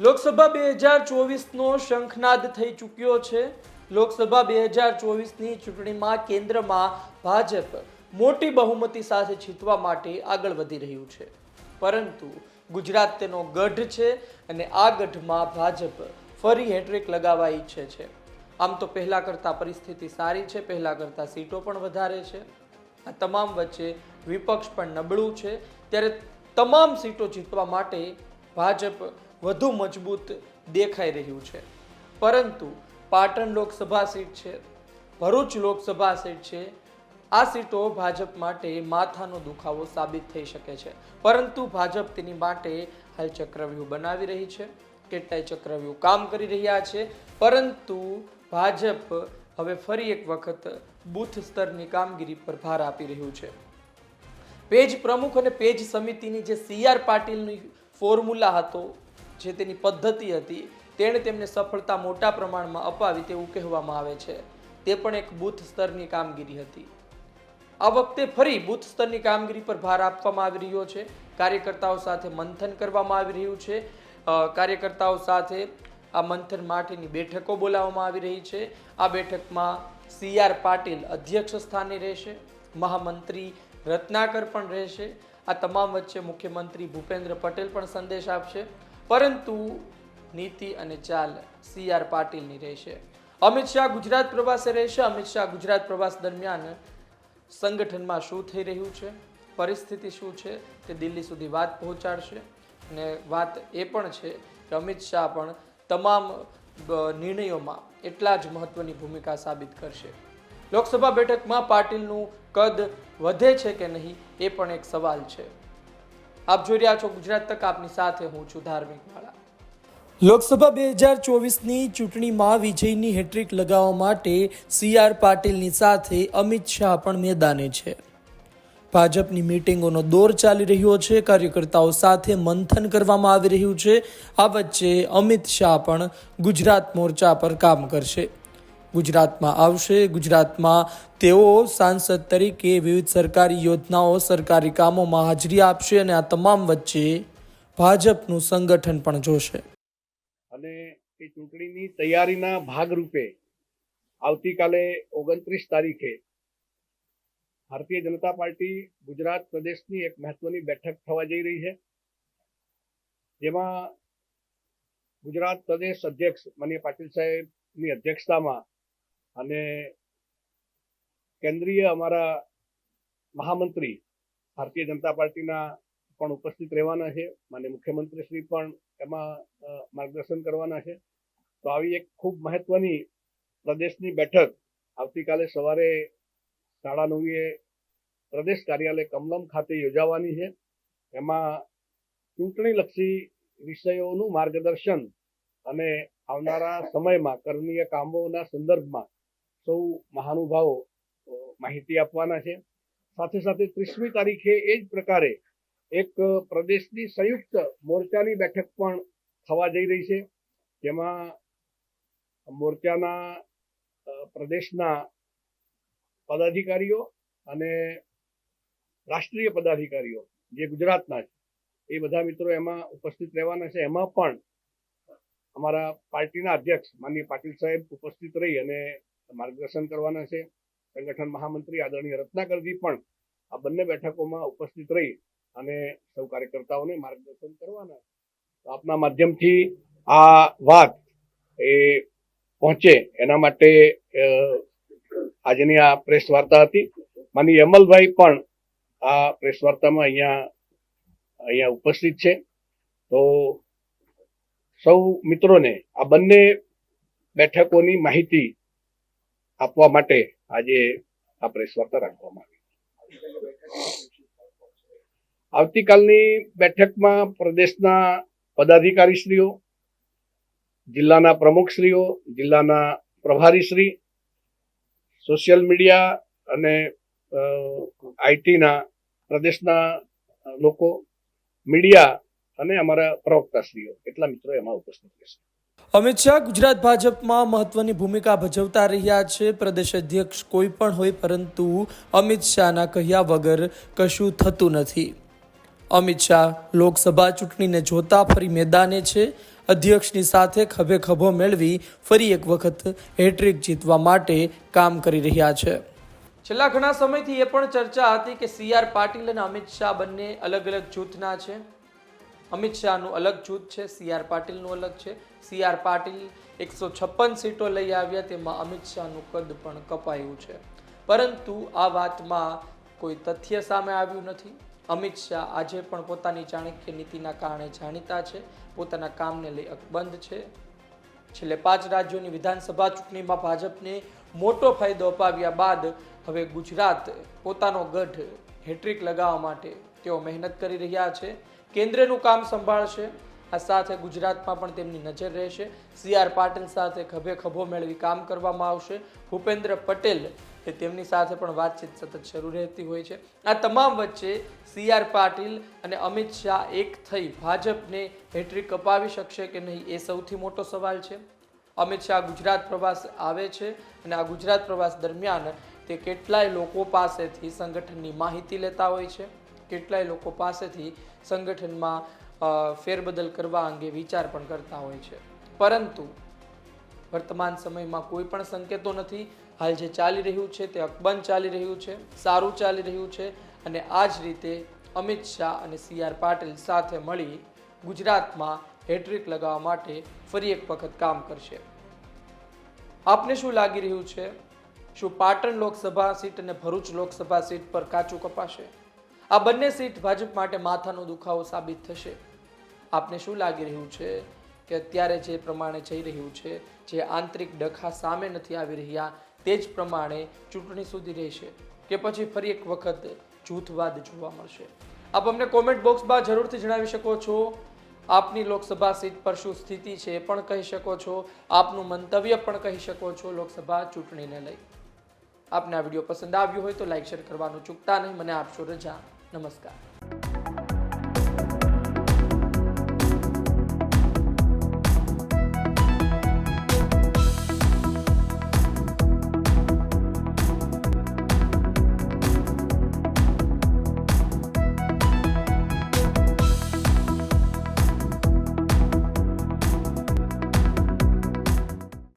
લોકસભા બે હજાર ચોવીસનો શંખનાદ થઈ ચૂક્યો છે. લોકસભા બે હજાર ચોવીસની ચૂંટણીમાં કેન્દ્રમાં ભાજપ મોટી બહુમતી સાથે જીતવા માટે આગળ વધી રહ્યું છે. પરંતુ ગુજરાત તેનો ગઢ છે અને આ ગઢમાં ભાજપ ફરી હેટ્રિક લગાવવા ઈચ્છે છે. આમ તો પહેલાં કરતાં પરિસ્થિતિ સારી છે, પહેલાં કરતાં સીટો પણ વધારે છે. આ તમામ વચ્ચે વિપક્ષ પણ નબળું છે. ત્યારે તમામ સીટો જીતવા માટે ભાજપ વધુ મજબૂત દેખાઈ રહ્યું છે. પરંતુ પાટણ લોકસભા સીટ છે, ભરૂચ લોકસભા સીટ છે, આ સીટો ભાજપ માટે માથાનો દુખાવો સાબિત થઈ શકે છે. પરંતુ ભાજપ તેની માટે હાલ ચક્રવ્યૂહ બનાવી રહી છે, કેટલાય ચક્રવ્યૂહ કામ કરી રહ્યા છે, પરંતુ ભાજપ હવે ફરી એક વખત બૂથ સ્તરની કામગીરી પર ભાર આપી રહ્યું છે. પેજ પ્રમુખ અને પેજ સમિતિની જે સી આર પાટીલની ફોર્મ્યુલા હતો જે તેની પદ્ધતિ હતી, તેણે તેમને સફળતા મોટા પ્રમાણમાં અપાવી તેવું કહેવામાં આવે છે. તે પણ એક બૂથ સ્તરની કામગીરી હતી. આ વખતે ફરી બૂથ સ્તરની કામગીરી પર ભાર આપવામાં આવી રહ્યો છે. કાર્યકર્તાઓ સાથે મંથન કરવામાં આવી રહ્યું છે. કાર્યકર્તાઓ સાથે આ મંથન માટેની બેઠકો બોલાવવામાં આવી રહી છે. આ બેઠકમાં સી આર પાટીલ અધ્યક્ષ સ્થાને રહેશે, મહામંત્રી રત્નાકર પણ રહેશે. આ તમામ વચ્ચે મુખ્યમંત્રી ભૂપેન્દ્ર પટેલ પણ સંદેશ આપશે. પરંતુ નીતિ અને ચાલ સી આર પાટીલની રહેશે. અમિત શાહ ગુજરાત પ્રવાસે રહેશે. અમિત શાહ ગુજરાત પ્રવાસ દરમિયાન સંગઠનમાં શું થઈ રહ્યું છે? પરિસ્થિતિ શું છે? તે દિલ્હી સુધી વાત પહોંચાડશે. અને વાત એ પણ છે કે અમિત શાહ પણ તમામ નિર્ણયોમાં એટલા જ મહત્વની ભૂમિકા સાબિત કરશે. લોકસભા બેઠકમાં પાટીલનું કદ વધે છે કે નહીં એ પણ એક સવાલ છે. આપ જોઈ રહ્યા છો ગુજરાત તક, આપની સાથે હું છું ધાર્મિક વાળા. લોકસભા બે હજાર ચોવીસની ચૂંટણીમાં વિજયની હેટ્રિક લગાવવા માટે સી આર પાટીલની સાથે અમિત શાહ પણ મેદાને છે. ભાજપની મિટિંગોનો દોર ચાલી રહ્યો છે, કાર્યકર્તાઓ સાથે મંથન કરવામાં આવી રહ્યું છે. આ વચ્ચે અમિત શાહ પણ ગુજરાત મોરચા પર કામ કરશે. ગુજરાતમાં આવશે. ગુજરાતમાં તેઓ સાંસદ તરીકે વિવિધ સરકારી યોજનાઓ, સરકારી કામોમાં હાજરી આપશે અને આ તમામ વચ્ચે ભાજપનું સંગઠન પણ જોશે. અને એ ચૂંટણીની તૈયારીના ભાગરૂપે આવતીકાલે ઓગણત્રીસ તારીખે ભારતીય જનતા પાર્ટી ગુજરાત પ્રદેશની એક મહત્વની બેઠક થવા જઈ રહી છે. જેમાં ગુજરાત પ્રદેશ અધ્યક્ષ માનીય પાટીલ સાહેબની અધ્યક્ષતામાં અને કેન્દ્રીય અમારા મહામંત્રી ભારતીય જનતા પાર્ટીના પણ ઉપસ્થિત રહેવાના છે. અને મુખ્યમંત્રી શ્રી પણ એમાં માર્ગદર્શન કરવાના છે. તો આવી એક ખૂબ મહત્વની પ્રદેશની બેઠક આવતીકાલે સવારે સાડા નવે પ્રદેશ કાર્યાલય કમલમ ખાતે યોજાવાની છે. એમાં ચૂંટણીલક્ષી વિષયોનું માર્ગદર્શન અને આવનારા સમયમાં કરણીય કામોના સંદર્ભમાં સૌ મહાનુભાવો માહિતી આપવાના છે. સાથે સાથે ત્રીસમી તારીખે એ જ પ્રકારે એક પ્રદેશની સંયુક્ત મોરચાની બેઠક પણ થવા જઈ રહી છે. જેમાં મોરચાના પ્રદેશના પદાધિકારીઓ અને રાષ્ટ્રીય પદાધિકારીઓ, જે ગુજરાતના છે, એ બધા મિત્રો એમાં ઉપસ્થિત રહેવાના છે. એમાં પણ અમારા પાર્ટીના અધ્યક્ષ માનનીય પાટીલ સાહેબ ઉપસ્થિત રહી અને માર્ગદર્શન કરવાના છે. સંગઠન મહામંત્રી આદરણીય રત્નાકરજી પણ આ બંને બેઠકોમાં ઉપસ્થિત રહી અને સૌ કાર્યકર્તાઓને માર્ગદર્શન કરવાના તો આપના માધ્યમથી આ વાત એ પહોંચે એના માટે આજની આ પ્રેસ વાર્તા હતી. માની અમલભાઈ પણ આ પ્રેસ વાર્તામાં અહીંયા અહીંયા ઉપસ્થિત છે. તો સૌ મિત્રોને આ બંને બેઠકોની માહિતી આપવા માટે આજે આ પ્રેસ વાર્તા રાખવામાં આવી. આવતીકાલની બેઠકમાં પ્રદેશના પદાધિકારીશ્રીઓ, જિલ્લાના પ્રમુખશ્રીઓ, જિલ્લાના પ્રભારીશ્રી, સોશિયલ મીડિયા અને આઈટીના પ્રદેશના લોકો, મીડિયા અને અમારા પ્રવક્તાશ્રીઓ, એટલા મિત્રો એમાં ઉપસ્થિત રહેશે. અમિત શાહ ગુજરાત ભાજપમાં મહત્વની ભૂમિકા ભજવતા રહ્યા છે. પ્રદેશ અધ્યક્ષ કોઈ પણ હોય, પરંતુ અમિત શાહના કહ્યા વગર કશું થતું નથી. અમિત શાહ લોકસભા ચૂંટણીને જોતા ફરી મેદાને છે. અધ્યક્ષની સાથે ખભે ખભો મેળવી ફરી એક વખત હેટ્રિક જીતવા માટે કામ કરી રહ્યા છે. છેલ્લા ઘણા સમયથી એ પણ ચર્ચા હતી કે સી આર પાટીલ અને અમિત શાહ બંને અલગ અલગ જૂથના છે. અમિત શાહનું અલગ જૂથ છે, સી આર પાટીલનું અલગ છે. સી આર પાટીલ એકસો છપ્પન સીટો લઈ આવ્યા, તેમાં અમિત શાહનું કદ પણ કપાયું છે. પરંતુ આ વાતમાં કોઈ તથ્ય સામે આવ્યું નથી. અમિત શાહ આજે પણ પોતાની ચાણક્ય નીતિના કારણે જાણીતા છે. પોતાના કામને લઈ અકબંધ છે. છેલ્લે પાંચ રાજ્યોની વિધાનસભા ચૂંટણીમાં ભાજપને મોટો ફાયદો અપાવ્યા બાદ હવે ગુજરાત પોતાનો ગઢ હેટ્રિક લગાવવા માટે તેઓ મહેનત કરી રહ્યા છે. કેન્દ્રનું કામ સંભાળશે. આ સાથે ગુજરાતમાં પણ તેમની નજર રહેશે. સી આર પાટીલ સાથે ખભે ખભો મેળવી કામ કરવામાં આવશે. ભૂપેન્દ્ર પટેલ એ તેમની સાથે પણ વાતચીત સતત શરૂ રહેતી હોય છે. આ તમામ વચ્ચે સી આર પાટીલ અને અમિત શાહ એક થઈ ભાજપને હેટ્રિક અપાવી શકશે કે નહીં એ સૌથી મોટો સવાલ છે. અમિત શાહ ગુજરાત પ્રવાસ આવે છે અને આ ગુજરાત પ્રવાસ દરમિયાન તે કેટલાય લોકો પાસેથી સંગઠનની માહિતી લેતા હોય છે. કેટલાય લોકો પાસેથી સંગઠનમાં ફેરબદલ કરવા અંગે વિચાર પણ કરતા હોય છે. પરંતુ વર્તમાન સમયમાં કોઈ પણ સંકેતો નથી. હાલ જે ચાલી રહ્યું છે તે અકબંધ ચાલી રહ્યું છે, સારું ચાલી રહ્યું છે અને આ જ રીતે અમિત શાહ અને સી આર પાટીલ સાથે મળી ગુજરાતમાં હેટ્રિક લગાવવા માટે ફરી એક વખત કામ કરશે. આપને શું લાગી રહ્યું છે? શું પાટણ લોકસભા સીટ અને ભરૂચ લોકસભા સીટ પર કાચું કપાશે? આ બંને સીટ ભાજપ માટે માથાનો દુખાવો સાબિત થશે. આપને શું લાગી રહ્યું છે કે અત્યારે જે પ્રમાણે જઈ રહ્યું છે, જે આંતરિક ડખા સામે નથી આવી રહ્યા, તે જ પ્રમાણે ચૂંટણી સુધી રહેશે કે પછી ફરી એક વખત જૂથવાદ જોવા મળશે? આપ અમને કોમેન્ટ બોક્સમાં જરૂરથી જણાવી શકો છો. આપની લોકસભા સીટ પર શું સ્થિતિ છે એ પણ કહી શકો છો. આપનું મંતવ્ય પણ કહી શકો છો લોકસભા ચૂંટણીને લઈ. આપને આ વીડિયો પસંદ આવ્યો હોય તો લાઈક શેર કરવાનું ચૂકતા નહીં. મને આપશો રજા. नमस्कार.